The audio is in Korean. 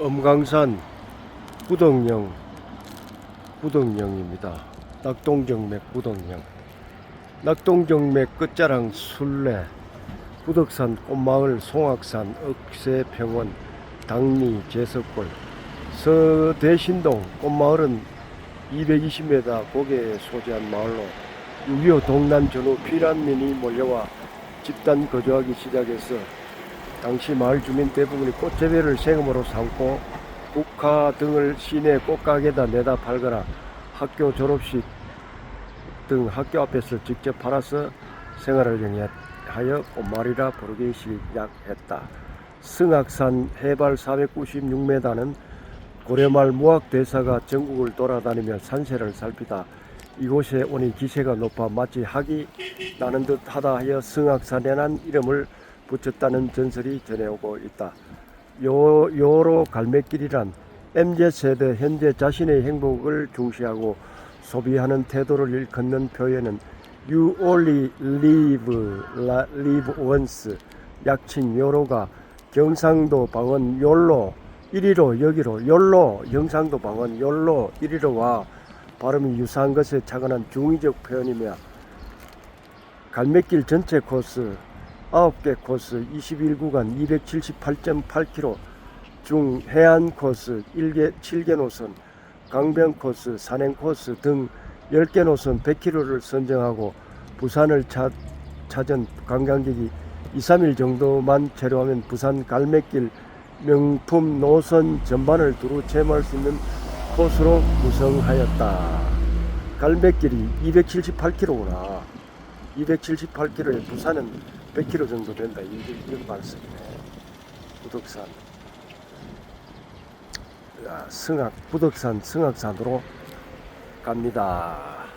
엄강산 구덕령 구덕령입니다. 낙동정맥 구덕령 낙동정맥 끝자랑 순례 구덕산 꽃마을 송악산 억새평원 당리 제석골 서대신동 꽃마을은 220m 고개에 소재한 마을로 6.25 동남 전후 피난민이 몰려와 집단 거주하기 시작해서 당시 마을 주민 대부분이 꽃재배를 생업으로 삼고 국화 등을 시내 꽃가게에다 내다 팔거나 학교 졸업식 등 학교 앞에서 직접 팔아서 생활을 영위하여 꽃말이라 부르기 시작했다. 승악산 해발 496m는 고려말 무학대사가 전국을 돌아다니며 산세를 살피다 이곳에 오니 기세가 높아 마치 학이 나는 듯 하다 하여 승악산이라는 이름을 붙였다는 전설이 전해오고 있다. 요, 요로 갈매길이란 MZ세대 현재 자신의 행복을 중시하고 소비하는 태도를 일컫는 표현은 You only live, live once 약칭 요로가 경상도 방언 욜로 이리로 여기로 욜로 경상도 방언 욜로 이리로와 발음이 유사한 것에 착안한 중의적 표현이며 갈매길 전체 코스 9개 코스 21구간 278.8km 중 해안 코스 1개, 7개 노선 강변 코스 산행 코스 등 10개 노선 100km를 선정하고 부산을 차, 찾은 관광객이 2, 3일 정도만 체류하면 부산 갈매길 명품 노선 전반을 두루 체험할 수 있는 코스로 구성하였다. 갈매길이 278km구나. 278km에 부산은 100km 정도 된다. 이런 말씀이네. 부덕산. 야, 승악, 부덕산, 승악산으로 갑니다.